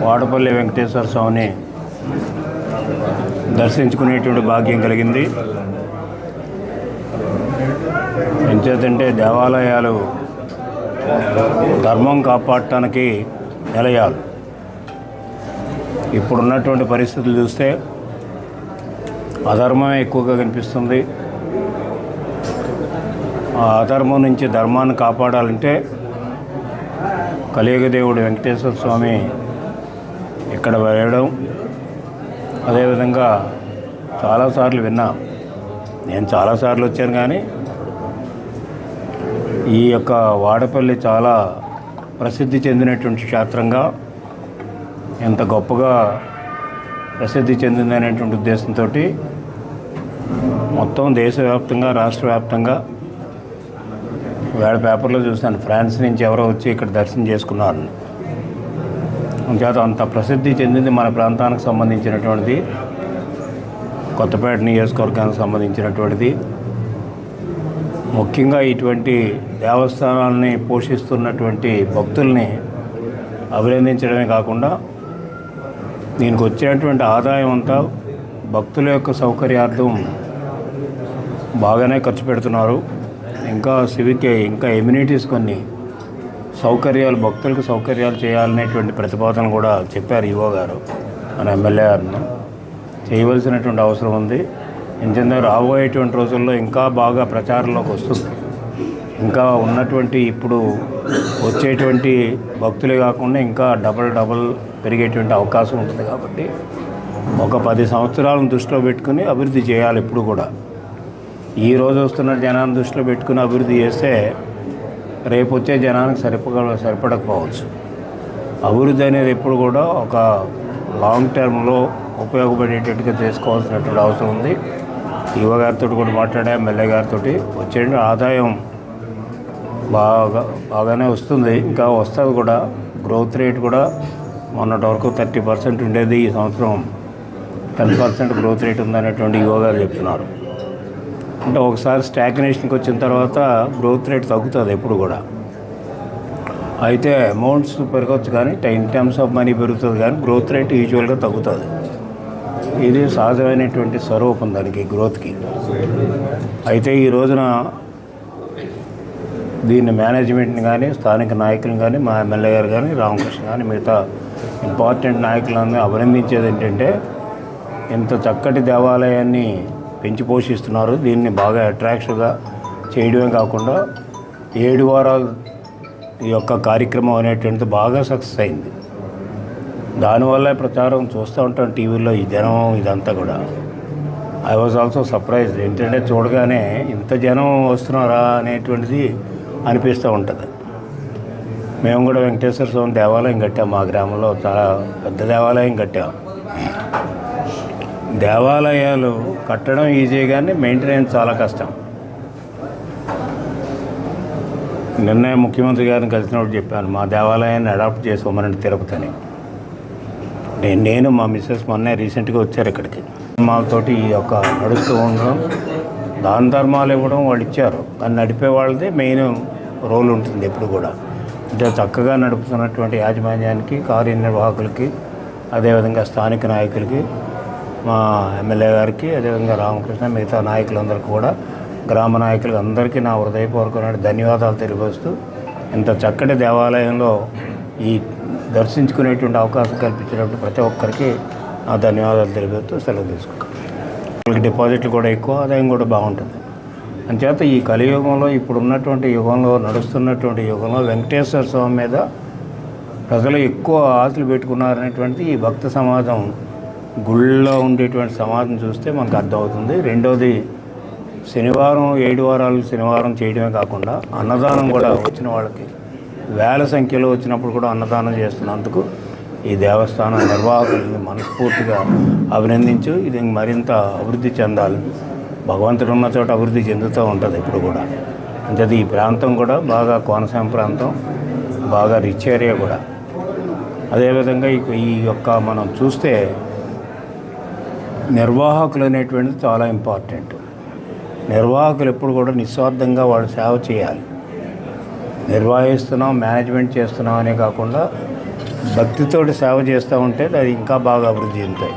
వాడపల్లి వెంకటేశ్వర స్వామిని దర్శించుకునేటువంటి భాగ్యం కలిగింది. ఎంచేతంటే దేవాలయాలు ధర్మం కాపాడటానికి నిలయాలు. ఇప్పుడున్నటువంటి పరిస్థితులు చూస్తే అధర్మమే ఎక్కువగా కనిపిస్తుంది. ఆ అధర్మం నుంచి ధర్మాన్ని కాపాడాలంటే కలియుగ దేవుడు వెంకటేశ్వర స్వామి ఇక్కడ వేయడం? అదేవిధంగా చాలాసార్లు విన్నా నేను చాలాసార్లు వచ్చాను కానీ ఈ యొక్క వాడపల్లి చాలా ప్రసిద్ధి చెందినటువంటి క్షేత్రంగా ఎంత గొప్పగా ప్రసిద్ధి చెందిందనేటువంటి ఉద్దేశంతో మొత్తం దేశవ్యాప్తంగా రాష్ట్ర వ్యాప్తంగా వేళ పేపర్లో చూశాను. ఫ్రాన్స్ నుంచి ఎవరో వచ్చి ఇక్కడ దర్శనం చేసుకున్నారు. చేత అంత ప్రసిద్ధి చెందింది మన ప్రాంతానికి సంబంధించినటువంటిది. కొత్తపేట నియోజకవర్గానికి సంబంధించినటువంటిది. ముఖ్యంగా ఇటువంటి దేవస్థానాలని పోషిస్తున్నటువంటి భక్తుల్ని అభినందించడమే కాకుండా దీనికి వచ్చినటువంటి ఆదాయం అంతా భక్తుల యొక్క సౌకర్యార్థం బాగానే ఖర్చు పెడుతున్నారు. ఇంకా సివిక్ ఇంకా ఎమ్యూనిటీస్ కొన్ని సౌకర్యాలు భక్తులకు సౌకర్యాలు చేయాలనేటువంటి ప్రతిపాదన కూడా చెప్పారు ఈవో గారు మన ఎమ్మెల్యే గారిని. చేయవలసినటువంటి అవసరం ఉంది. ఎందుకంటే రాబోయేటువంటి రోజుల్లో ఇంకా బాగా ప్రచారంలోకి వస్తుంది. ఇంకా ఉన్నటువంటి ఇప్పుడు వచ్చేటువంటి భక్తులే కాకుండా ఇంకా డబల్ డబల్ పెరిగేటువంటి అవకాశం ఉంటుంది కాబట్టి ఒక పది సంవత్సరాలను దృష్టిలో పెట్టుకుని అభివృద్ధి చేయాలి ఇప్పుడు కూడా. ఈ రోజు వస్తున్న జనాన్ని దృష్టిలో పెట్టుకుని అభివృద్ధి చేస్తే రేపు వచ్చే జనానికి సరిపడ సరిపడకపోవచ్చు. అభివృద్ధి అనేది ఎప్పుడు కూడా ఒక లాంగ్ టర్మ్లో ఉపయోగపడేటట్టుగా చేసుకోవాల్సినటువంటి అవసరం ఉంది. యువ గారితో కూడా మాట్లాడా ఎమ్మెల్యే గారితో వచ్చే ఆదాయం బాగా బాగానే వస్తుంది. ఇంకా వస్తుంది కూడా. గ్రోత్ రేట్ కూడా మొన్నటి వరకు థర్టీ పర్సెంట్ ఉండేది. ఈ సంవత్సరం టెన్ పర్సెంట్ గ్రోత్ రేట్ ఉందనేటువంటి యువ గారు చెప్తున్నారు. అంటే ఒకసారి స్టాగ్నేషన్కి వచ్చిన తర్వాత గ్రోత్ రేట్ తగ్గుతుంది ఎప్పుడు కూడా. అయితే అమౌంట్స్ పెరగవచ్చు కానీ ఇన్ టర్మ్స్ ఆఫ్ మనీ పెరుగుతుంది కానీ గ్రోత్ రేట్ యూజువల్గా తగ్గుతుంది. ఇది సహజమైనటువంటి స్వరూపం దానికి గ్రోత్కి అయితే ఈ రోజున దీన్ని మేనేజ్మెంట్ని కానీ స్థానిక నాయకులను కానీ మా ఎమ్మెల్యే గారు కానీ రామకృష్ణ కానీ మిగతా ఇంపార్టెంట్ నాయకులను అభినందించేది ఏంటంటే ఇంత చక్కటి దేవాలయాన్ని పెంచి పోషిస్తున్నారు. దీన్ని బాగా అట్రాక్షన్గా చేయడమే కాకుండా ఏడు వారాలు ఈ యొక్క కార్యక్రమం అనేటువంటిది బాగా సక్సెస్ అయింది. దానివల్ల ప్రచారం చూస్తూ ఉంటాం టీవీలో ఈ జనం ఇదంతా కూడా. ఐ వాజ్ ఆల్సో సర్ప్రైజ్ ఏంటంటే చూడగానే ఇంత జనం వస్తున్నారా అనేటువంటిది అనిపిస్తూ ఉంటుంది. మేము కూడా వెంకటేశ్వర స్వామి దేవాలయం కట్టాం. మా గ్రామంలో చాలా పెద్ద దేవాలయం కట్టాం. దేవాలయాలు కట్టడం ఈజీ కానీ మెయింటెనెన్స్ చాలా కష్టం. నిన్న ముఖ్యమంత్రి గారిని కలిసినప్పుడు చెప్పాను మా దేవాలయాన్ని అడాప్ట్ చేసుకోమనండి తిరుపతిని. నేను నేను మా మిస్సెస్ మొన్నే రీసెంట్గా వచ్చారు ఇక్కడికి. ధర్మాలతోటి ఈ యొక్క నడుస్తూ ఉండడం దాన ధర్మాలు ఇవ్వడం వాళ్ళు ఇచ్చారు. దాన్ని నడిపే వాళ్ళదే మెయిన్ రోల్ ఉంటుంది ఎప్పుడు కూడా. అంటే చక్కగా నడుపుతున్నటువంటి యాజమాన్యానికి కార్యనిర్వాహకులకి అదేవిధంగా స్థానిక నాయకులకి మా ఎమ్మెల్యే గారికి అదేవిధంగా రామకృష్ణ మిగతా నాయకులందరికీ కూడా గ్రామ నాయకులు అందరికీ నా హృదయపూర్వకమైన ధన్యవాదాలు తెలియపరుస్తూ ఇంత చక్కటి దేవాలయంలో ఈ దర్శించుకునేటువంటి అవకాశం కల్పించినట్టు ప్రతి ఒక్కరికి నా ధన్యవాదాలు తెలియపరుస్తూ సెలవు తీసుకుంటాను వాళ్ళకి డిపాజిట్లు కూడా ఎక్కువ ఆదాయం కూడా బాగుంటుంది. అంచేత ఈ కలియుగంలో ఇప్పుడు ఉన్నటువంటి యుగంలో నడుస్తున్నటువంటి యుగంలో వెంకటేశ్వర స్వామి మీద ప్రజలు ఎక్కువ ఆశలు పెట్టుకున్నారనేటువంటిది ఈ భక్త సమాజం గుళ్ళో ఉండేటువంటి సమాజం చూస్తే మనకు అర్థమవుతుంది. రెండోది శనివారం ఏడు వారాలు శనివారం చేయడమే కాకుండా అన్నదానం కూడా వచ్చిన వాళ్ళకి వేల సంఖ్యలో వచ్చినప్పుడు కూడా అన్నదానం చేస్తున్నందుకు ఈ దేవస్థానం నిర్వాహకులని మనస్ఫూర్తిగా అభినందించు. ఇది మరింత అభివృద్ధి చెందాలి. భగవంతుడు ఉన్న చోట అభివృద్ధి చెందుతూ ఉంటుంది ఇప్పుడు కూడా. అంటే ఈ ప్రాంతం కూడా బాగా కోనసీమ ప్రాంతం బాగా రిచ్ ఏరియా కూడా. అదేవిధంగా ఈ- ఈ యొక్క మనం చూస్తే నిర్వాహకులు అనేటువంటిది చాలా ఇంపార్టెంట్. నిర్వాహకులు ఎప్పుడు కూడా నిస్వార్థంగా వాళ్ళు సేవ చేయాలి. నిర్వహిస్తున్నాం మేనేజ్మెంట్ చేస్తున్నాం అనే కాకుండా భక్తితోటి సేవ చేస్తూ ఉంటే అది ఇంకా బాగా అభివృద్ధి చెందుతాయి.